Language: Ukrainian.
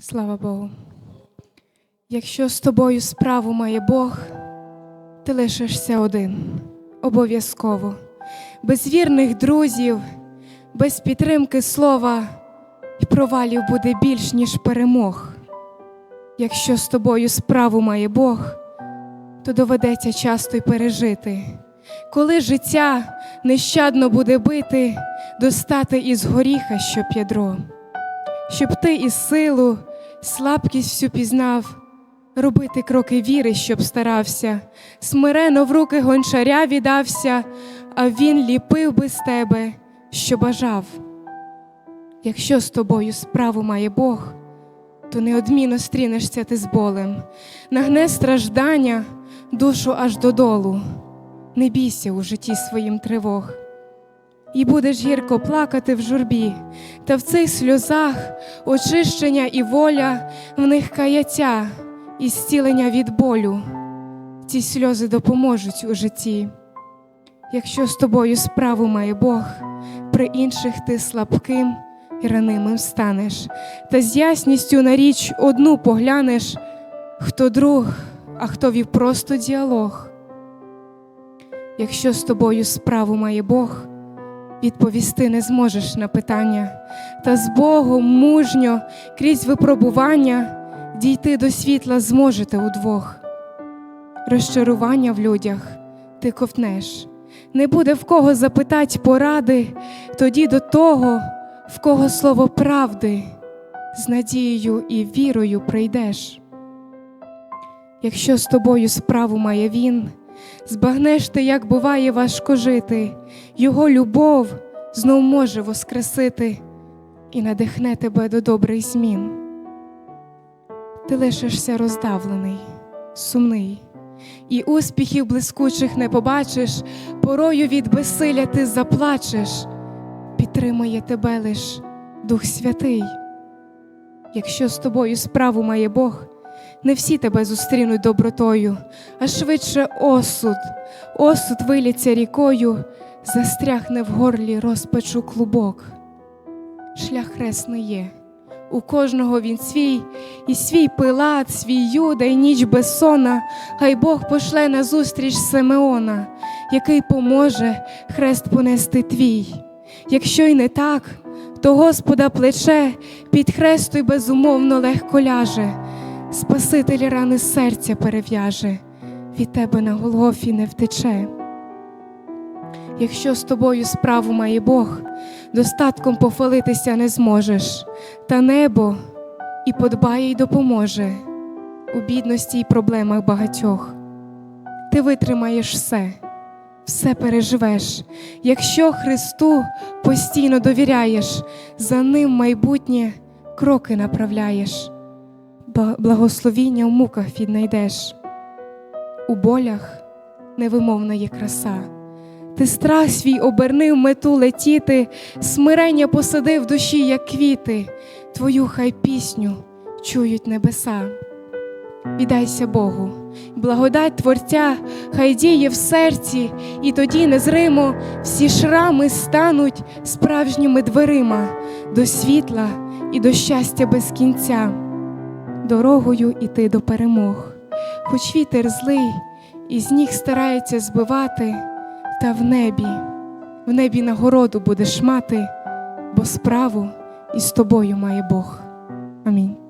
Слава Богу. Якщо з тобою справу має Бог, ти лишишся один, обов'язково, без вірних друзів, без підтримки слова і провалів буде більш, ніж перемог. Якщо з тобою справу має Бог, то доведеться часто й пережити. Коли життя нещадно буде бити, достати із горіха, щоб ядро, щоб ти із силу, слабкість всю пізнав, робити кроки віри, щоб старався, смирено в руки гончаря віддався, а він ліпив би з тебе, що бажав. Якщо з тобою справу має Бог, то неодмінно стрінешся ти з болем, нагне страждання, душу аж додолу, не бійся у житті своїм тривог. І будеш гірко плакати в журбі, та в цих сльозах очищення і воля, в них каяття і зцілення від болю. Ці сльози допоможуть у житті. Якщо з тобою справу має Бог, при інших ти слабким і ранимим станеш, та з ясністю на річ одну поглянеш, хто друг, а хто вів просто діалог. Якщо з тобою справу має Бог, відповісти не зможеш на питання, та з Богом мужньо крізь випробування дійти до світла зможете удвох. Розчарування в людях ти ковтнеш, не буде в кого запитать поради, тоді до того, в кого слово правди, з надією і вірою прийдеш. Якщо з тобою справу має він, збагнеш ти, як буває важко жити, його любов знов може воскресити і надихне тебе до добрих змін. Ти лишишся роздавлений, сумний, і успіхів блискучих не побачиш, порою від безсилля ти заплачеш, підтримує тебе лиш Дух Святий. Якщо з тобою справу має Бог, не всі тебе зустрінуть добротою, а швидше осуд, осуд виліться рікою, застрягне в горлі розпачу клубок. Шлях хресний є, у кожного він свій, і свій пилат, свій юда, і ніч безсона, хай Бог пошле назустріч Симеона, який поможе хрест понести твій. Якщо й не так, то Господа плече під хресту й безумовно легко ляже. Спаситель рани серця перев'яже, від тебе на Голгофі не втече. Якщо з тобою справу має Бог, достатком похвалитися не зможеш, та небо і подбає й допоможе у бідності й проблемах багатьох. Ти витримаєш все, все переживеш, якщо Христу постійно довіряєш, за ним майбутнє кроки направляєш благословіння в муках віднайдеш. У болях невимовна є краса. Ти страх свій обернив мету летіти, смирення посадив в душі, як квіти, твою хай пісню чують небеса. Віддайся Богу, благодать Творця, хай діє в серці, і тоді незримо всі шрами стануть справжніми дверима до світла і до щастя без кінця дорогою іти до перемог. Хоч вітер злий і з ніг старається збивати, та в небі, в небі нагороду будеш мати, бо справу із тобою має Бог. Амінь.